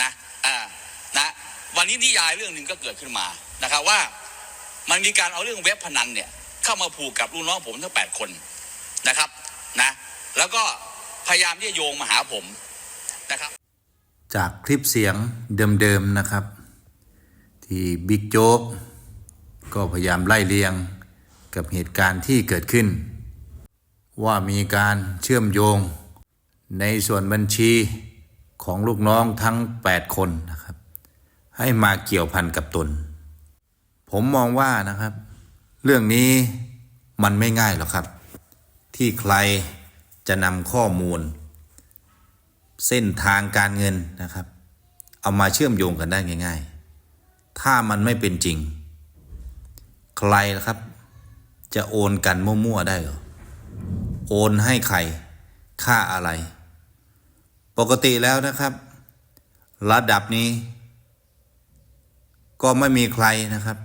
นะอ่านะวันนี้นิยายเรื่องหนึ่งก็เกิดขึ้นมานะครับว่ามันมีการเอาเรื่องเว็บพนันเนี่ยเข้ามาผูกกับลูกน้องผมทั้งแปดคนนะครับนะแล้วก็พยายามที่จะโยงมาหาผมนะครับ จากคลิปเสียงเดิมๆนะครับ ที่บิ๊กโจ๊กก็พยายามไล่เลียงกับเหตุการณ์ที่เกิดขึ้น ว่ามีการเชื่อมโยงในส่วนบัญชี ของลูกน้องทั้ง 8 คนนะครับ ให้มาเกี่ยวพันกับตน ผมมองว่านะครับ เรื่องนี้มันไม่ง่ายหรอกครับ ที่ใครจะนำข้อมูล เส้นทางการเงินนะครับ เอามาเชื่อมโยงกันได้ง่าย ๆ ถ้ามันไม่เป็นจริง ใครล่ะครับ จะโอนกันมั่วๆได้หรอโอนให้ใคร ค่าอะไร ปกติแล้วนะครับ ระดับนี้ ก็ไม่มีใครนะครับ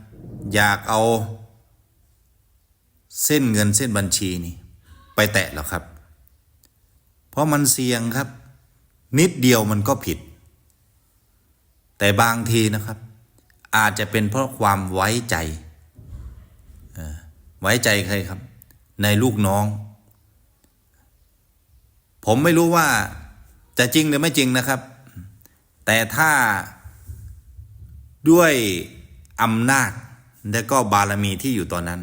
อยากเอา เส้นเงินเส้นบัญชีนี่ไปแตะหรอกครับ เพราะมันเสี่ยงครับ นิดเดียวมันก็ผิด แต่บางทีนะครับ อาจจะเป็นเพราะความไว้ใจ ไว้ใจใครครับ ในลูกน้อง ผมไม่รู้ว่า จะจริงหรือไม่จริงนะครับ แต่ถ้าด้วยอำนาจและก็บารมีที่อยู่ตอนนั้น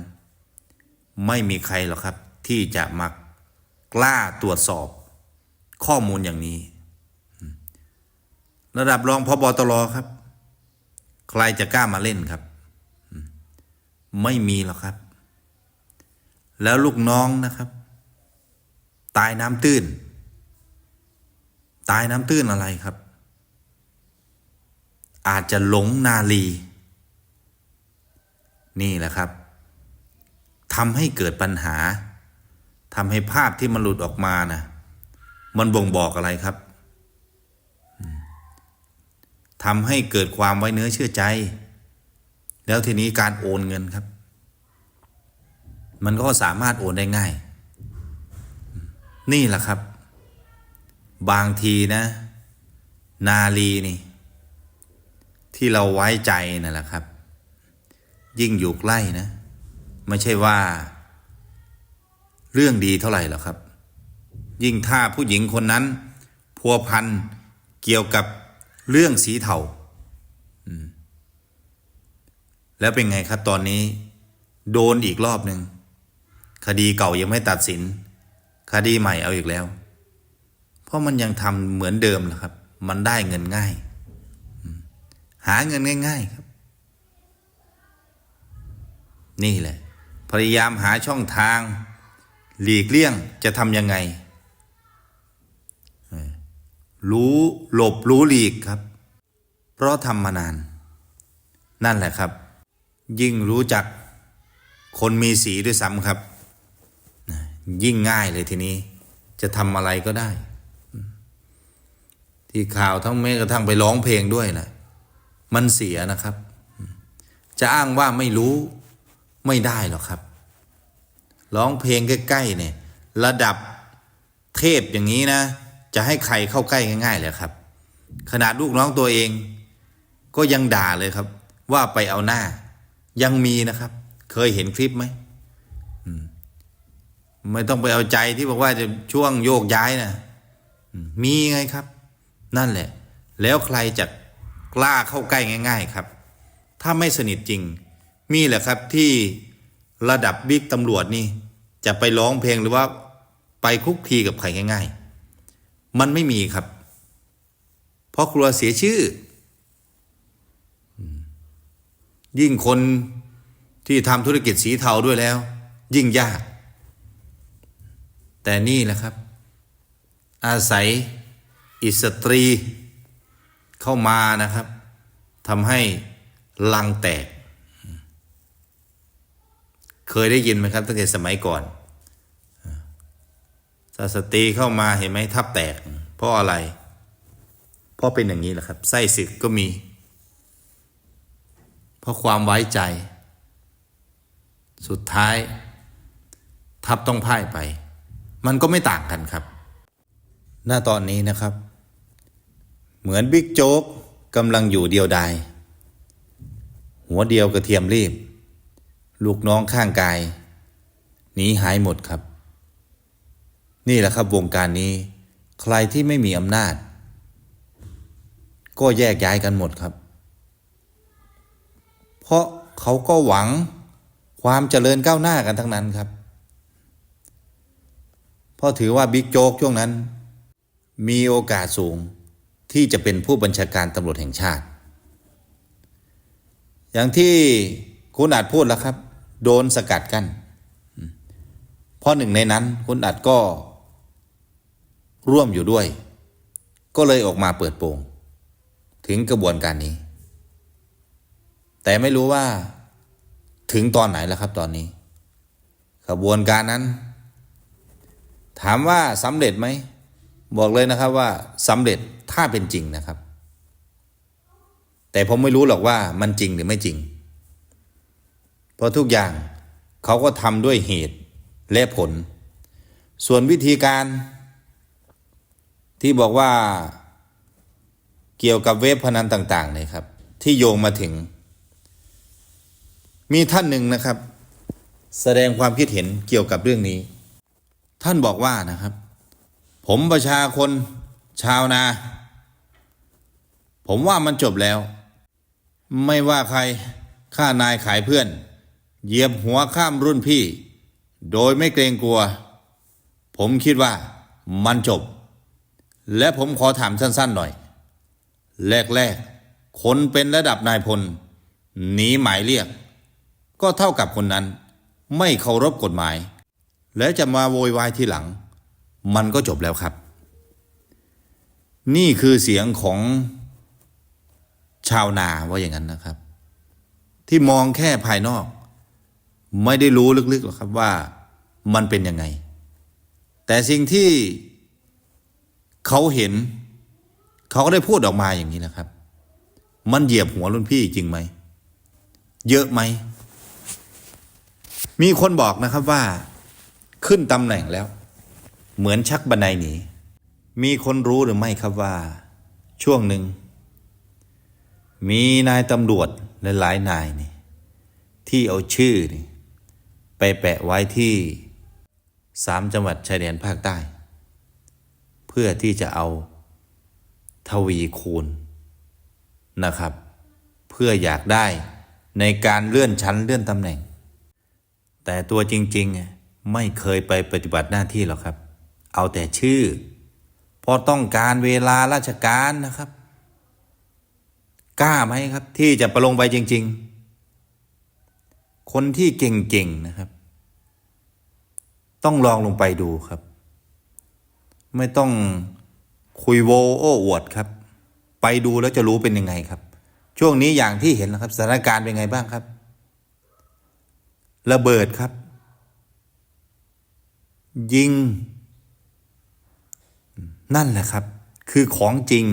ไม่มีใครหรอกครับ ที่จะมากล้าตรวจสอบข้อมูลอย่างนี้ ระดับรองพบตรครับ ใครจะกล้ามาเล่นครับ ไม่มีหรอกครับ แล้วลูกน้องนะครับ ตายน้ำตื้น ตายน้ำตื้นอะไรครับ อาจจะหลงนาลี นี่แหละครับทำให้เกิดปัญหาทำให้ภาพที่มันหลุดออกมานะมันบ่งบอกอะไรครับทำให้เกิดความไว้เนื้อเชื่อใจ แล้วทีนี้การโอนเงินครับ มันก็สามารถโอนได้ง่าย นี่แหละครับ บางทีนะ นาลีนี่ ที่เราไว้ใจนั่นแหละครับ ยิ่งอยู่ใกล้นะ ไม่ใช่ว่า เรื่องดีเท่าไหร่หรอกครับ ยิ่งถ้าผู้หญิงคนนั้น พัวพันเกี่ยวกับเรื่องสีเทาแล้วเป็นไงครับตอนนี้ โดนอีกรอบหนึ่งคดีเก่ายังไม่ตัดสิน คดีใหม่เอาอีกแล้ว เพราะมันยังทำเหมือนเดิมแหละครับ มันได้เงินง่าย หาเงินง่าย ๆครับ นี่แหละ พยายามหาช่องทาง หลีกเลี่ยงจะทำยังไง รู้หลบรู้หลีกครับ เพราะทำมานาน นั่นแหละครับ ยิ่งรู้จักคนมีสีด้วยซ้ำครับ ยิ่งง่ายเลยทีนี้ จะทำอะไรก็ได้ ที่ข่าวทั้งแม้กระทั่งไปร้องเพลงด้วยนะมันเสียนะครับ จะอ้างว่าไม่รู้ไม่ได้หรอกครับ ร้องเพลงใกล้ๆเนี่ย ระดับเทพอย่างนี้นะ จะให้ใครเข้าใกล้ง่ายๆเลยครับ ขนาดลูกน้องตัวเอง ก็ยังด่าเลยครับ ว่าไปเอาหน้า ยังมีนะครับ เคยเห็นคลิปไหมไม่ต้องไปเอาใจที่บอกว่าจะช่วงโยกย้ายนะมีไงครับ นั่นแหละ แล้วใครจะกล้าเข้าใกล้ง่าย ๆครับ ถ้าไม่สนิทจริง มีแหละครับที่ระดับบิ๊กตำรวจนี่ จะไปร้องเพลงหรือว่าไปคุกคีกับใครง่าย ๆ มันไม่มีครับ เพราะกลัวเสียชื่อ ยิ่งคนที่ทำธุรกิจสีเทาด้วยแล้ว ยิ่งยาก แต่นี่แหละครับ อาศัย อิสตรีเข้ามานะครับทำให้ลังแตก เคยได้ยินไหมครับตั้งแต่สมัยก่อนถ้าสตรีเข้ามาเห็นไหมทับแตก เพราะอะไร เพราะเป็นอย่างนี้แหละครับ ไส้ศึกก็มี เพราะความไว้ใจ สุดท้าย ทับต้องพ่ายไป มันก็ไม่ต่างกันครับ หน้าตอนนี้นะครับ เหมือนบิ๊กโจ๊กกำลังอยู่เดียวดาย หัวเดียวกระเทียมรีบ ลูกน้องข้างกายหนีหายหมดครับ นี่แหละครับวงการนี้ ใครที่ไม่มีอำนาจ ก็แยกย้ายกันหมดครับ เพราะเขาก็หวังความเจริญก้าวหน้ากันทั้งนั้นครับเพราะถือว่าบิ๊กโจ๊กช่วงนั้น มีโอกาสสูง ที่จะเป็นผู้บัญชาการตำรวจแห่งชาติ อย่างที่คุณอาจพูดแล้วครับ โดนสกัดกัน้นเพราะหนึ่งในนั้นคุณอาจก็ ร่วมอยู่ด้วย ก็เลยออกมาเปิดโปง ถึงกระบวนการนี้ แต่ไม่รู้ว่า ถึงตอนไหนแล้วครับตอนนี้กระบวนการนั้น ถามว่าสำเร็จไหม บอกเลยนะครับว่าสำเร็จถ้าเป็นจริงนะครับ แต่ผมไม่รู้หรอกว่ามันจริงหรือไม่จริง เพราะทุกอย่างเขาก็ทำด้วยเหตุและผล ส่วนวิธีการที่บอกว่าเกี่ยวกับเว็บพนันต่างๆเนี่ยครับ ที่โยงมาถึง มีท่านหนึ่งนะครับ แสดงความคิดเห็นเกี่ยวกับเรื่องนี้ ท่านบอกว่านะครับ ผมประชาชนชาวนา ผมว่ามันจบแล้ว ไม่ว่าใครฆ่านายขายเพื่อน เหยียบหัวข้ามรุ่นพี่ โดยไม่เกรงกลัว ผมคิดว่ามันจบ และผมขอถามสั้นๆหน่อย แรกๆ คนเป็นระดับนายพลหนีหมายเรียก ก็เท่ากับคนนั้น ไม่เคารพกฎหมาย และจะมาโวยวายทีหลัง มันก็จบแล้วครับ นี่คือเสียงของชาวนาว่าอย่างนั้นนะครับ ที่มองแค่ภายนอก ไม่ได้รู้ลึกๆหรอกครับว่ามันเป็นยังไง แต่สิ่งที่เขาเห็น เขาก็ได้พูดออกมาอย่างนี้นะครับ มันเหยียบหัวรุ่นพี่จริงไหม เยอะไหม มีคนบอกนะครับว่า ขึ้นตำแหน่งแล้ว เหมือนชักบันไดหนี มีคนรู้หรือไม่ครับว่า ช่วงหนึ่ง มีนายตำรวจหลายนายนี่ที่เอาชื่อนี่ไปแปะไว้ที่สามจังหวัดชายแดนภาคใต้ เพื่อที่จะเอาทวีคูณนะครับ เพื่ออยากได้ในการเลื่อนชั้นเลื่อนตำแหน่ง แต่ตัวจริง ๆ ไม่เคยไปปฏิบัติหน้าที่หรอกครับ เอาแต่ชื่อ พอต้องการเวลาราชการนะครับ กล้าไหมครับ ที่จะประลงไปจริง ๆ คนที่เก่งๆนะครับ ต้องลองลงไปดูครับ ไม่ต้องคุยโวโอ้อวดครับ ไปดูแล้วจะรู้เป็นยังไงครับ ช่วงนี้อย่างที่เห็นนะครับสถานการณ์เป็นไงบ้างครับ ระเบิดครับ ยิง นั่นแหละครับ คือของจริง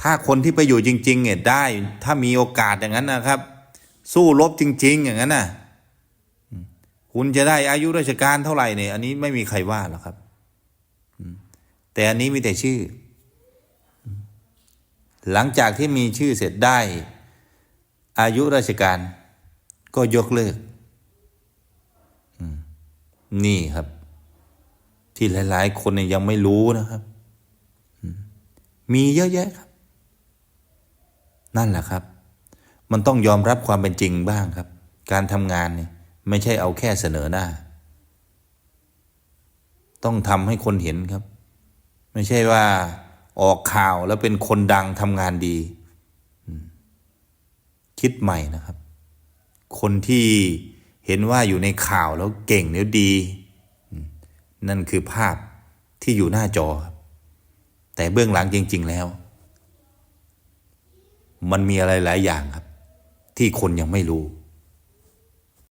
ถ้าคนที่ไปอยู่จริง ๆ เนี่ยได้ ถ้ามีโอกาสอย่างนั้นนะครับ สู้รบจริง ๆ อย่างนั้นน่ะคุณจะได้อายุราชการเท่าไหร่เนี่ย อันนี้ไม่มีใครว่าหรอกครับ แต่อันนี้มีแต่ชื่อ หลังจากที่มีชื่อเสร็จได้ อายุราชการก็ยกเลิกนี่ครับ ที่หลาย ๆ คนเนี่ยยังไม่รู้นะครับ มีเยอะแยะครับ นั่นแหละครับ มันต้องยอมรับความเป็นจริงบ้างครับ การทำงานเนี่ยไม่ใช่เอาแค่เสนอหน้า ต้องทำให้คนเห็นครับ ไม่ใช่ว่าออกข่าวแล้วเป็นคนดังทำงานดี คิดใหม่นะครับ คนที่เห็นว่าอยู่ในข่าวแล้วเก่งแล้วดี นั่นคือภาพที่อยู่หน้าจอ แต่เบื้องหลังจริง ๆแล้ว มันมีอะไรหลายอย่างครับ ที่คนยังไม่รู้